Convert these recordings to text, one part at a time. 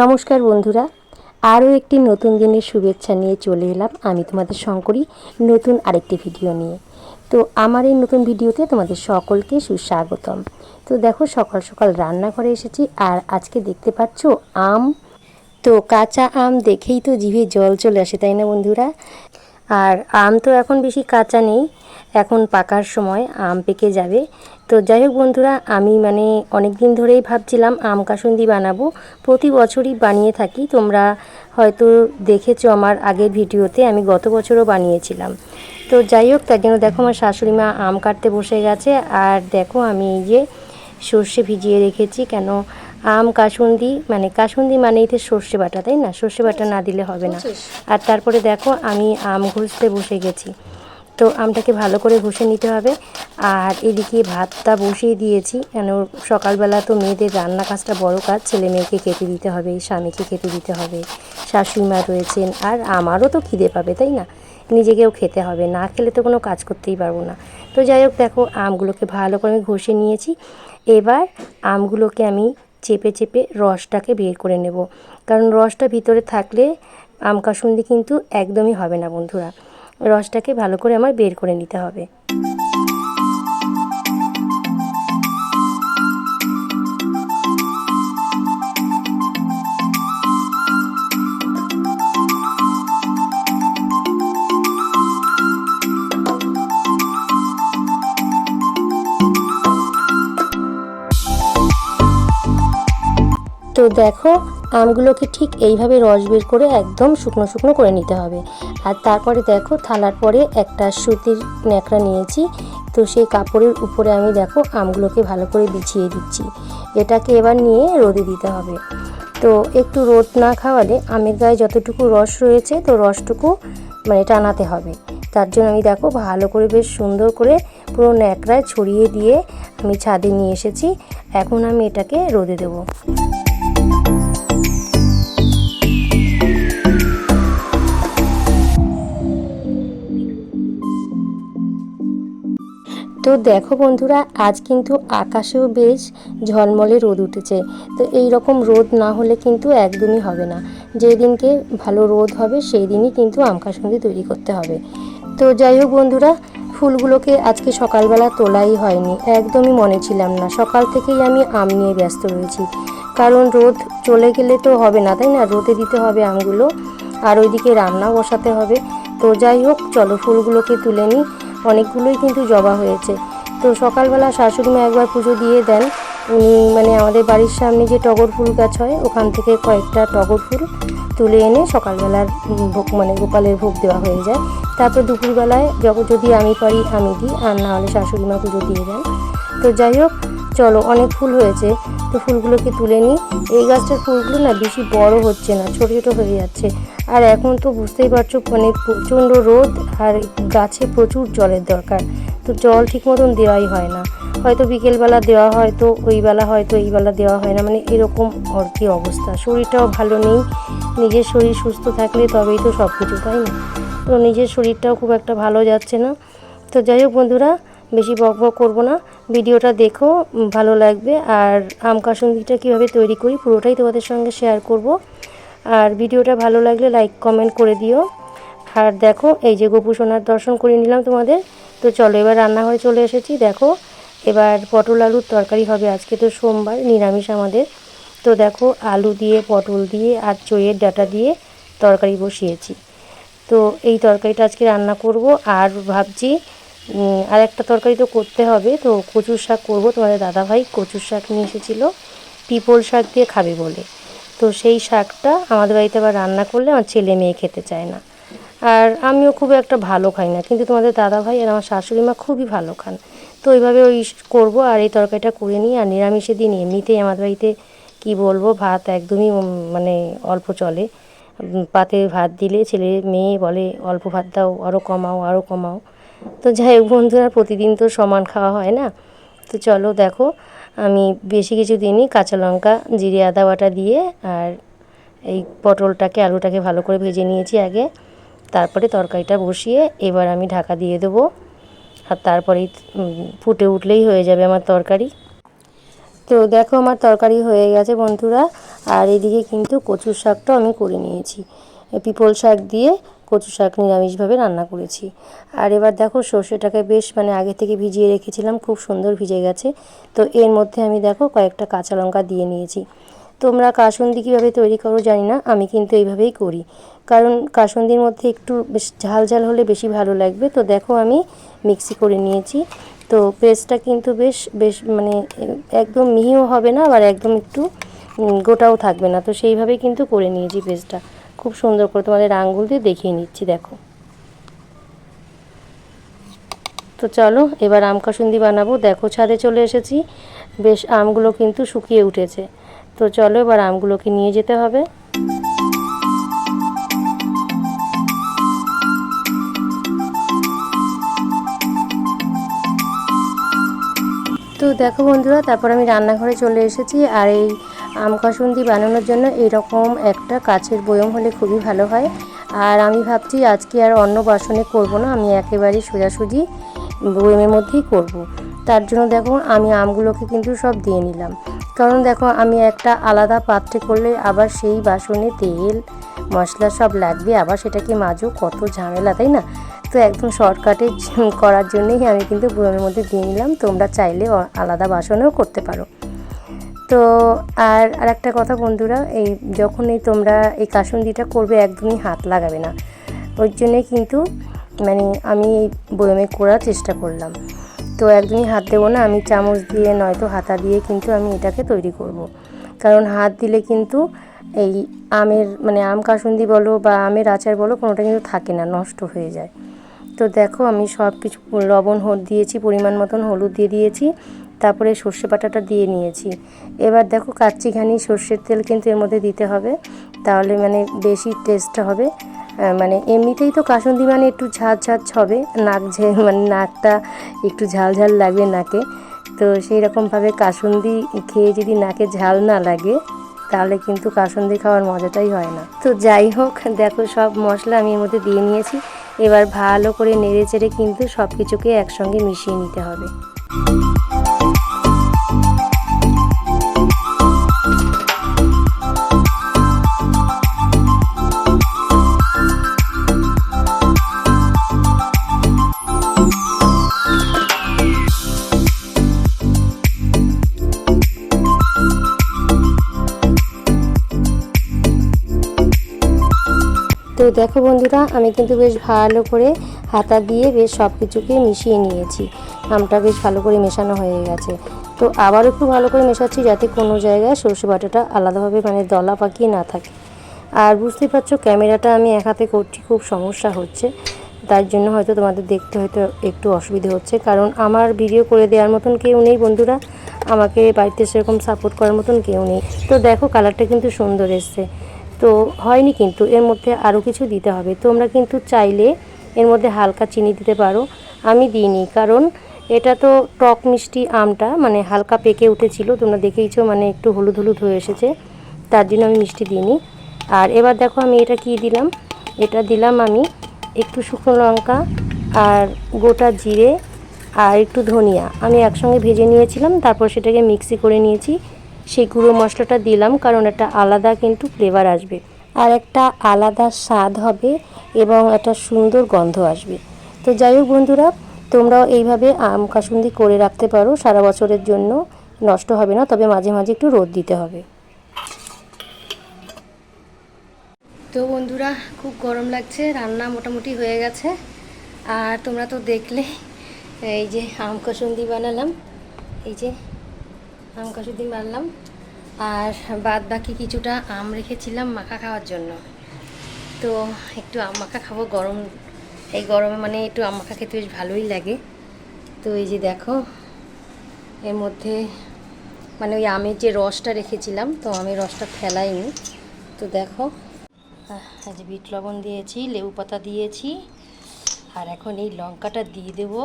নমস্কার বন্ধুরা, আরও একটি নতুন দিনের শুভেচ্ছা নিয়ে চলে এলাম আমি তোমাদের শঙ্করী, নতুন আরেকটি ভিডিও নিয়ে। তো আমার এই নতুন ভিডিওতে তোমাদের সকলকে সুস্বাগতম। তো দেখো, সকাল সকাল রান্নাঘরে এসেছি আর আজকে দেখতে পাচ্ছ আম। তো কাঁচা আম দেখেই তো জিভে জল চলে আসে, তাই না বন্ধুরা? আর আম তো এখন বেশি কাঁচা নেই এখন পাকার সময় আম পেকে যাবে। তো যাই হোক বন্ধুরা আমি মানে অনেক দিন ধরেই ভাবছিলাম আম কাসুন্দি বানাবো। প্রতি বছরই বানিয়ে থাকি। তোমরা হয়তো দেখেছ আমার আগের ভিডিওতে আমি গত বছরও বানিয়েছিলাম। তো যাই হোক তার জন্য দেখো আমার শাশুড়ি মা আম কাটতে বসে গেছে। আর দেখো আমি এই যে সর্ষে ভিজিয়ে রেখেছি। কেন আম কাসুন্দি মানে কাসুন্দি মানেই তো সর্ষে বাটা তাই না? সর্ষে বাটা না দিলে হবে না। আর তারপরে দেখো আমি আম ঘষতে বসে গেছি। তো আমটাকে ভালো করে ঘষে নিতে হবে। আর এদিকে ভাতটা বসিয়ে দিয়েছি। কেন সকালবেলা তো মেয়েদের রান্না কাজটা বড় কাজ। ছেলে মেয়েকে খেতে দিতে হবে, স্বামীকে খেতে দিতে হবে। শাশুড়ি মা রয়েছেন, আর আমারও তো খিদে পাবে, তাই না? নিজেকেও খেতে হবে। না খেলে তো কোনো কাজ করতেই পারব না। তো যাই হোক, দেখো, আমগুলোকে ভালো করে আমি ঘষে নিয়েছি। এবার আমগুলোকে আমি চেপে চেপে রসটাকে বের করে নেব। কারণ রসটা ভিতরে থাকলে আম কাসুন্দি কিন্তু একদমই হবে না, বন্ধুরা। রসটাকে ভালো করে আমার বের করে নিতে হবে। তো দেখো আমগুলোকে ঠিক এইভাবে রস বের করে একদম শুকনো শুকনো করে নিতে হবে। আর তারপরে দেখো থালার পরে একটা সুতির ন্যাকড়া নিয়েছি। তো সেই কাপড়ের উপরে আমি দেখো আমগুলোকে ভালো করে বিছিয়ে দিচ্ছি। এটাকে এবার নিয়ে রোদে দিতে হবে। তো একটু রোদ না খাওয়ালে আমের গায়ে যতটুকু রস রয়েছে তো রসটুকু মানে টানাতে হবে। তার জন্য আমি দেখো ভালো করে বেশ সুন্দর করে পুরো ন্যাকড়ায় ছড়িয়ে দিয়ে আমি ছাদে নিয়ে এসেছি। এখন আমি এটাকে রোদে দেবো। তো দেখো বন্ধুরা, আজ কিন্তু আকাশেও বেশ ঝলমলে রোদ উঠেছে। তো এই রকম রোদ না হলে কিন্তু একদমই হবে না। যেদিনকে ভালো রোদ হবে সেই দিনই কিন্তু আম কাসুন্দি তৈরি করতে হবে। তো যাই হোক বন্ধুরা, ফুলগুলোকে আজকে সকালবেলা তোলাই হয়নি, একদমই মনে ছিলাম না। সকাল থেকেই আমি আম নিয়ে ব্যস্ত রয়েছি। কারণ রোদ চলে গেলে তো হবে না, তাই না? রোদে দিতে হবে আমগুলো, আর ওইদিকে রান্না বসাতে হবে। তো যাই হোক, চলো ফুলগুলোকে তুলে নিই। অনেকগুলোই কিন্তু জবা হয়েছে। তো সকালবেলা শাশুড়ি মা একবার পুজো দিয়ে দেন। উনি মানে আমাদের বাড়ির সামনে যে টগর ফুল গাছ হয়, ওখান থেকে কয়েকটা টগর ফুল তুলে এনে সকালবেলার ভোগ মানে গোপালের ভোগ দেওয়া হয়ে যায়। তারপর দুপুরবেলায় যখন যদি আমি পারি আমি দিই, আর না হলে শাশুড়ি মা পুজো দিয়ে দেন। তো যাই হোক, চলো অনেক ফুল হয়েছে। তো ফুলগুলোকে তুলে নিই। এই গাছটার ফুলগুলো না বেশি বড় হচ্ছে না, ছোট ছোট হয়ে যাচ্ছে। আর এখন তো বুঝতেই পারছ মানে প্রচণ্ড রোদ আর গাছে প্রচুর জলের দরকার। তো জল ঠিক মতন দেওয়াই হয় না। হয়তো বিকেলবেলা দেওয়া হয়, তো ওই বেলা হয়তো এই বেলা দেওয়া হয় না। মানে এরকম আর কি অবস্থা। শরীরটাও ভালো নেই। নিজের শরীর সুস্থ থাকলে তবেই তো সব কিছু তাই না? তো নিজের শরীরটাও খুব একটা ভালো যাচ্ছে না। তো যাই হোক বন্ধুরা বেশি বক বক করব না। ভিডিওটা দেখো ভালো লাগবে। আর আম কাসুন্দিটা কীভাবে তৈরি করি পুরোটাই তোমাদের সঙ্গে শেয়ার করব। আর ভিডিওটা ভালো লাগলে লাইক কমেন্ট করে দিও। আর দেখো, এই যে গোপু সোনার দর্শন করে নিলাম তোমাদের। তো চলো, এবার রান্নাঘরে চলে এসেছি। দেখো, এবার পটল আলুর তরকারি হবে আজকে তো সোমবার, নিরামিষ আমাদের। তো দেখো, আলু দিয়ে, পটল দিয়ে আর চইয়ের ডাটা দিয়ে তরকারি বসিয়েছি। তো এই তরকারিটা আজকে রান্না করব। আর ভাবছি আর একটা তরকারি তো করতে হবে, তো কচুর শাক করব। তোমাদের দাদাভাই কচুর শাক নিয়ে এসেছিল, পিপল শাক দিয়ে খাবে বলে। তো সেই শাকটা আমাদের বাড়িতে আবার রান্না করলে আমার ছেলে মেয়ে খেতে চায় না। আর আমিও খুব একটা ভালো খাই না, কিন্তু তোমাদের দাদাভাই আর আমার শাশুড়ি মা খুবই ভালো খান। তো ওইভাবে ওই করব আর এই তরকারিটা করে নিই আর নিরামিষের দিন এমনিতেই আমাদের বাড়িতে কি বলব, ভাত একদমই মানে অল্প চলে। পাতে ভাত দিলে ছেলে মেয়ে বলে, অল্প ভাত দাও আরও কমাও আরও কমাও। তো যাই হোক বন্ধুরা, প্রতিদিন তো সমান খাওয়া হয় না। তো চলো দেখো, আমি বেশি কিছু দিইনি, কাঁচা লঙ্কা, জিরে, আদা বাটা দিয়ে আর এই পটলটাকে, আলুটাকে ভালো করে ভেজে নিয়েছি আগে। তারপরে তরকারিটা বসিয়ে এবার আমি ঢাকা দিয়ে দেবো। আর তারপরেই ফুটে উঠলেই হয়ে যাবে আমার তরকারি। তো দেখো আমার তরকারি হয়ে গেছে বন্ধুরা। আর এদিকে কিন্তু কচুর শাকটাও আমি করে নিয়েছি। পিপল শাক দিয়ে কচু শাক নিরামিষভাবে রান্না করেছি। আর এবার দেখো সর্ষেটাকে বেশ মানে আগে থেকে ভিজিয়ে রেখেছিলাম, খুব সুন্দর ভিজে গেছে। তো এর মধ্যে আমি দেখো কয়েকটা কাঁচা লঙ্কা দিয়ে নিয়েছি। তোমরা কাসুন্দি কীভাবে তৈরি করো জানি না, আমি কিন্তু এইভাবেই করি। কারণ কাসুন্দির মধ্যে একটু বেশ ঝাল ঝাল হলে বেশি ভালো লাগবে। তো দেখো আমি মিক্সি করে নিয়েছি। তো পেস্টটা কিন্তু বেশ বেশ মানে একদম মিহিও হবে না, আবার একদম একটু গোটাও থাকবে না। তো সেইভাবেই কিন্তু করে নিয়েছি পেস্টটা। খুব সুন্দর করে তোমাদের আঙ্গুল দিয়ে দেখিয়ে নিচ্ছি, দেখো। তো চলো, এবার আম কাসুন্দি বানাবো। দেখো, ছাদে চলে এসেছি। বেশ, আমগুলো কিন্তু শুকিয়ে উঠেছে। তো চলো, এবার আমগুলোকে নিয়ে যেতে হবে। তো দেখো বন্ধুরা, তারপর আমি রান্নাঘরে চলে এসেছি। আর এই আম কাসুন্দি বানানোর জন্য এরকম একটা কাচের বয়ম হলে খুবই ভালো হয়। আর আমি ভাবছি আজকে আর অন্য বাসনে করব না, আমি একেবারে সোজাসুজি বয়মের মধ্যেই করব। তার জন্য দেখো আমি আমগুলোকে কিন্তু সব দিয়ে নিলাম। কারণ দেখো আমি একটা আলাদা পাত্রে করলে আবার সেই বাসনে তেল, মশলা সব লাগবে, আবার সেটাকে মাজো কত ঝামেলা, তাই না? তো একদম শর্টকাটে করার জন্যই আমি কিন্তু বয়মের মধ্যে দিয়ে নিলাম। তোমরা চাইলে আলাদা বাসনেও করতে পারো। তো আর আর একটা কথা বন্ধুরা, এই যখনই তোমরা এই কাসুন্দিটা করবে একদমই হাত লাগাবে না। ওই জন্যে কিন্তু মানে আমি এই বয়মে করার চেষ্টা করলাম। তো একদমই হাত দেবো না, আমি চামচ দিয়ে নয়তো হাতা দিয়ে কিন্তু আমি এটাকে তৈরি করব। কারণ হাত দিলে কিন্তু এই আমের মানে আম কাসুন্দি বলো বা আমের আচার বলো কোনোটা কিন্তু থাকে না, নষ্ট হয়ে যায়। তো দেখো আমি সব কিছু লবণ হল দিয়েছি, পরিমাণ মতন হলুদ দিয়ে দিয়েছি। তারপরে সর্ষে বাটাটা দিয়ে নিয়েছি। এবার দেখো কাচ্চিখানি সর্ষের তেল কিন্তু এর মধ্যে দিতে হবে। তাহলে মানে বেশি টেস্টটা হবে। মানে এমনিতেই তো কাসুন্দি মানে একটু ঝাঁঝ ঝাঁঝ হবে। নাক ঝে মানে নাকটা একটু ঝাল ঝাল লাগবে নাকে। তো সেই রকমভাবে কাসুন্দি খেয়ে যদি নাকে ঝাল না লাগে, তাহলে কিন্তু কাসুন্দি খাওয়ার মজাটাই হয় না। তো যাই হোক, দেখো সব মশলা আমি এর মধ্যে দিয়ে নিয়েছি। এবার ভালো করে নেড়ে চেড়ে কিন্তু সব কিছুকে একসঙ্গে মিশিয়ে নিতে হবে। দেখো বন্ধুরা, আমি কিন্তু বেশ ভালো করে হাতা দিয়ে বেশ সব কিছুকে মিশিয়ে নিয়েছি। আমটা বেশ ভালো করে মেশানো হয়ে গেছে। তো আবার একটু ভালো করে মেশাচ্ছি যাতে কোনো জায়গায় সর্ষে বাটাটা আলাদাভাবে মানে দলা পাকিয়ে না থাকে। আর বুঝতেই পারছ, ক্যামেরাটা আমি এক হাতে করছি, খুব সমস্যা হচ্ছে। তার জন্য হয়তো তোমাদের দেখতে হয়তো একটু অসুবিধে হচ্ছে। কারণ আমার ভিডিও করে দেওয়ার মতন কেউ নেই বন্ধুরা। আমাকে বাড়িতে সেরকম সাপোর্ট করার মতন কেউ নেই। তো দেখো কালারটা কিন্তু সুন্দর এসছে। তো হয়নি কিন্তু, এর মধ্যে আরও কিছু দিতে হবে। তোমরা কিন্তু চাইলে এর মধ্যে হালকা চিনি দিতে পারো। আমি দিইনি, কারণ এটা তো টক মিষ্টি আমটা মানে হালকা পেকে উঠেছিল, তোমরা দেখেইছো মানে একটু হলুদ হলুদ হয়ে এসেছে, তার জন্য আমি মিষ্টি দিইনি। আর এবার দেখো আমি এটা কি দিলাম, এটা দিলাম আমি একটু শুকনো লঙ্কা আর গোটা জিরে আর একটু ধনিয়া। আমি একসঙ্গে ভেজে নিয়েছিলাম, তারপর সেটাকে মিক্সি করে নিয়েছি। সেই গুঁড়ো মশলাটা দিলাম, কারণ একটা আলাদা কিন্তু ফ্লেভার আসবে। আর একটা আলাদা স্বাদ হবে এবং একটা সুন্দর গন্ধ আসবে। তো যাই হোক বন্ধুরা, তোমরাও এইভাবে আম কাসুন্দি করে রাখতে পারো, সারা বছরের জন্য নষ্ট হবে না, তবে মাঝে মাঝে একটু রোদ দিতে হবে। তো বন্ধুরা, খুব গরম লাগছে, রান্না মোটামুটি হয়ে গেছে। আর তোমরা তো দেখলে, এই যে আম কাসুন্দি বানালাম, এই যে আম কাসুন্দি বানালাম আর বাদ বাকি কিছুটা আম রেখেছিলাম মাখা খাওয়ার জন্য। তো একটু আম মাখা খাব গরম। এই গরমে মানে একটু আম মাখা খেতে বেশ ভালোই লাগে। তো এই যে দেখো, এর মধ্যে মানে ওই আমের যে রসটা রেখেছিলাম, তো আমের রসটা ফেলাইনি। তো দেখো যে বিট লবণ দিয়েছি, লেবু পাতা দিয়েছি, আর এখন এই লঙ্কাটা দিয়ে দেবো।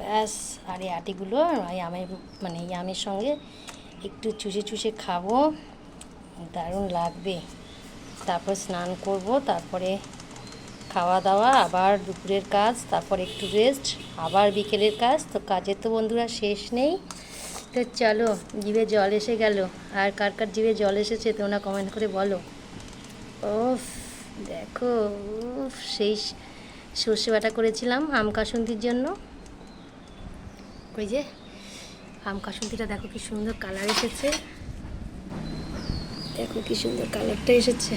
ব্যাস, আর এই আটিগুলো, এই আমের মানে এই আমের সঙ্গে একটু চুষে চুষে খাব। দারুণ লাগবে। তারপর স্নান করব, তারপরে খাওয়া দাওয়া আবার দুপুরের কাজ, তারপর একটু রেস্ট আবার বিকেলের কাজ। তো কাজের তো বন্ধুরা শেষ নেই। তো চলো, জিভে জল এসে গেল। আর কার কার জিভে জল এসেছে তোমরা কমেন্ট করে বলো। ওফ দেখো সেই সর্ষে বাটা করেছিলাম আম কাসুন্দির জন্য। ওই যে আম কাসুন্দিটা দেখো কি সুন্দর কালার এসেছে। দেখো কি সুন্দর কালারটা এসেছে।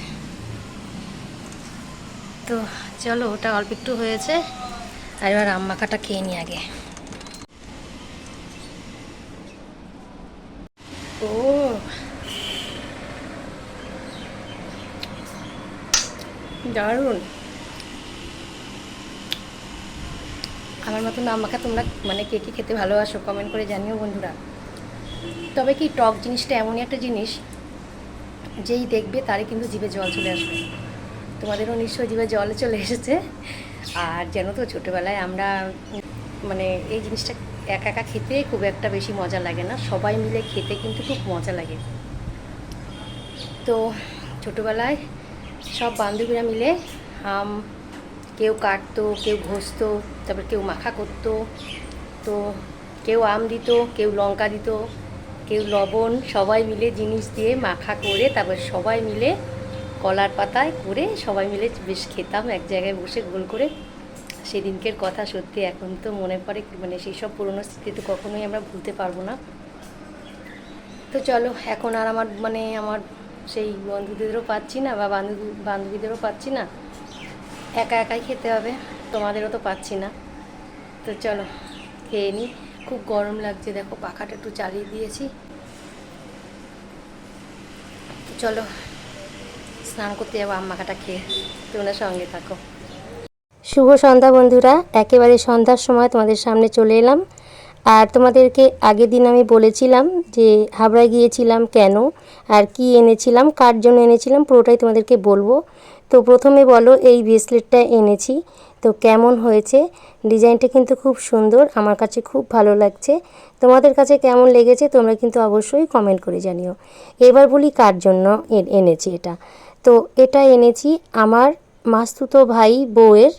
তো চলো, ওটা অল্প একটু হয়েছে। আর এবার আম মাখাটা খেয়ে নিই আগে। ও। দারুণ। আমার মতন আম মাখা তোমরা মানে কে কে খেতে ভালোবাসো কমেন্ট করে জানিও বন্ধুরা। তবে কি টক জিনিসটা এমনই একটা জিনিস, যেই দেখবে তারই কিন্তু জিভে জল চলে আসবে। তোমাদেরও নিশ্চয়ই জিভে জল চলে এসেছে। আর যেন তো ছোটোবেলায় আমরা মানে এই জিনিসটা একা একা খেতে খুব একটা বেশি মজা লাগে না, সবাই মিলে খেতে কিন্তু খুব মজা লাগে। তো ছোটোবেলায় সব বান্ধবীরা মিলে আম, কেউ কাটতো, কেউ ঘষতো তারপর কেউ মাখা করতো, তো কেউ আম দিত, কেউ লঙ্কা দিত, কেউ লবণ, সবাই মিলে জিনিস দিয়ে মাখা করে তারপর সবাই মিলে কলার পাতায় করে সবাই মিলে বেশ খেতাম, এক জায়গায় বসে গোল করে। সেদিনকের কথা সত্যি এখন তো মনে পড়ে মানে সেই সব পুরনো স্মৃতি তো কখনোই আমরা ভুলতে পারব না। তো চলো, এখন আর আমার মানে আমার সেই বন্ধুদেরও পাচ্ছি না বা বান্ধবী বান্ধবীদেরও পাচ্ছি না। একা একাই খেতে হবে। তোমাদেরও তো পাচ্ছি না। তো চলো, খেয়ে নিই খুব গরম লাগছে, দেখো পাখাটা একটু চালিয়ে দিয়েছি। চলো, স্নান করতে যাব আম্মাকাটা খেয়ে। তোমরা সঙ্গে থাকো। শুভ সন্ধ্যা বন্ধুরা, একেবারে সন্ধ্যার সময় তোমাদের সামনে চলে এলাম। আর তোমাদেরকে আগের দিন আমি বলেছিলাম যে হাবড়ায় গিয়েছিলাম কেন, আর কি এনেছিলাম, কার জন্য এনেছিলাম, পুরোটাই তোমাদেরকে বলব। তো প্রথমে বলো, এই ব্রেসলেটটা এনেছি। তো কেমন হয়েছে? ডিজাইনটা কিন্তু খুব সুন্দর, আমার কাছে খুব ভালো লাগছে। তোমাদের কাছে কেমন লেগেছে তোমরা কিন্তু অবশ্যই কমেন্ট করে জানিও। এবার বলি কার জন্য এনেছি এটা। তো এটা এনেছি আমার মাস্তুতো ভাই বউয়ের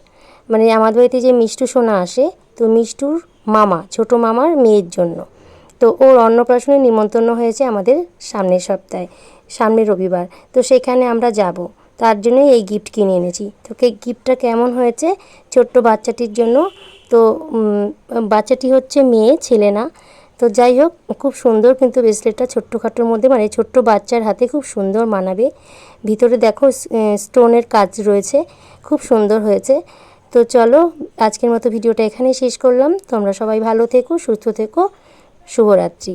মানে আমাদের বাড়িতে যে মিষ্টু সোনা আসে, তো মিষ্টুর মামা, ছোট মামার মেয়ের জন্য। তো ওর অন্নপ্রাশনে নিমন্ত্রণ হয়েছে আমাদের সামনের সপ্তাহে, সামনের রবিবার। তো সেখানে আমরা যাব। তার জন্যই এই গিফট কিনে এনেছি। তো গিফটটা কেমন হয়েছে? ছোট্ট বাচ্চাটির জন্য। তো বাচ্চাটি হচ্ছে মেয়ে, ছেলে না। তো যাই হোক, খুব সুন্দর কিন্তু ব্রেসলেটটা ছোট্টখাটোর মধ্যে মানে ছোট্ট বাচ্চার হাতে খুব সুন্দর মানাবে। ভিতরে দেখো স্টোনের কাজ রয়েছে। খুব সুন্দর হয়েছে। তো চলো, আজকের মতো ভিডিওটা এখানেই শেষ করলাম। তোমরা সবাই ভালো থেকো, সুস্থ থেকো। শুভরাত্রি।